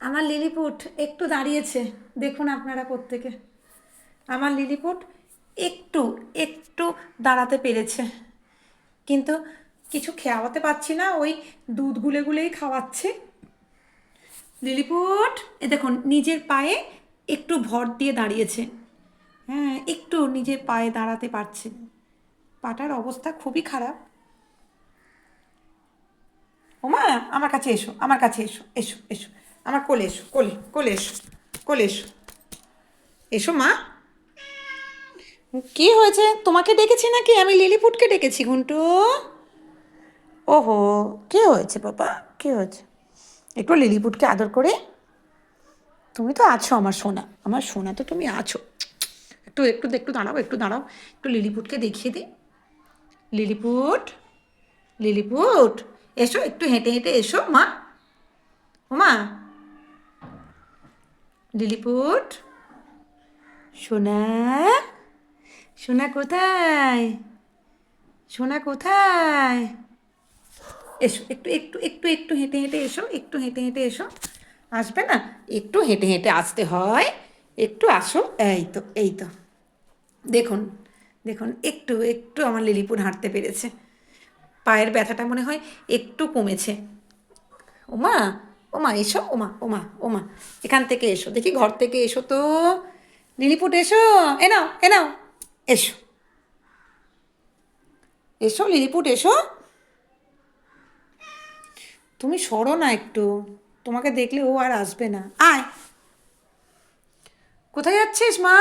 আমার লিলিপুট একটু দাঁড়িয়েছে। দেখুন আপনারা প্রত্যেকে। আমার লিলিপুট একটু একটু দাঁড়াতে পেরেছে। কিন্তু কিছু খাওয়াতে পারছি না, ওই দুধ গুলে গুলেই খাওয়াচ্ছি। লিলিপুট, এ দেখুন, নিজের পায়ে একটু ভর দিয়ে দাঁড়িয়েছে। হ্যাঁ একটু নিজের পায়ে দাঁড়াতে পারছে। পাটার অবস্থা খুবই খারাপ। ওমা, আমার কাছে এসো, আমার কাছে এসো এসো এসো। আমার কোলে এসো কোলে কোলে এসো কোলে এসো এসো মা। কি হয়েছে? তোমাকে ডেকেছি নাকি? আমি লিলিপুটকে ডেকেছি ঘুন্টু। ওহো কে হয়েছে বাবা? কে হয়েছে? একটু লিলিপুটকে আদর করে। তুমি তো আছো আমার সোনা। আমার সোনা তো তুমি আছো। একটু একটু একটু দাঁড়াও একটু দাঁড়াও। একটু লিলিপুটকে দেখিয়ে দিই লিলিপুট লিলিপুট। এসো একটু হেঁটে হেঁটে এসো মা। ও মা। লিলিপুট সোনা সোনা কোথায়? সোনা কোথায়? এসো, একটু একটু একটু একটু হেঁটে হেঁটে এসো, একটু হেঁটে হেঁটে এসো। আসবে না? একটু হেঁটে হেঁটে আসতে হয়। একটু আসো। এই তো এই তো। দেখুন দেখুন, একটু একটু আমার লিলিপুর হাঁটতে পেরেছে। পায়ের ব্যথাটা মনে হয় একটু কমেছে। ওমা ওমা, এসো, ওমা ওমা ওমা, এখান থেকে এসো। দেখি ঘর থেকে এসো তো। লিলিপুট, এসো, এ নাও এ নাও, এসো। এসো, লিলিপুট, এসো। তুমি সরো না একটু, তোমাকে দেখলে ও আর আসবে না। আয়। কোথায় যাচ্ছিস, মা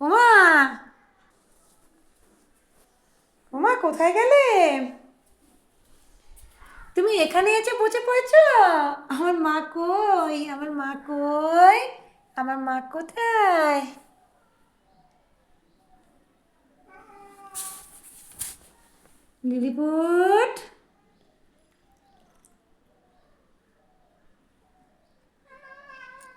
ওমা ওমা কোথায় গেলে? তুমি এখানে এসে বসে পড়েছ? আমার মা কই? আমার মা কই? আমার মা কোথায়? লিলিপুট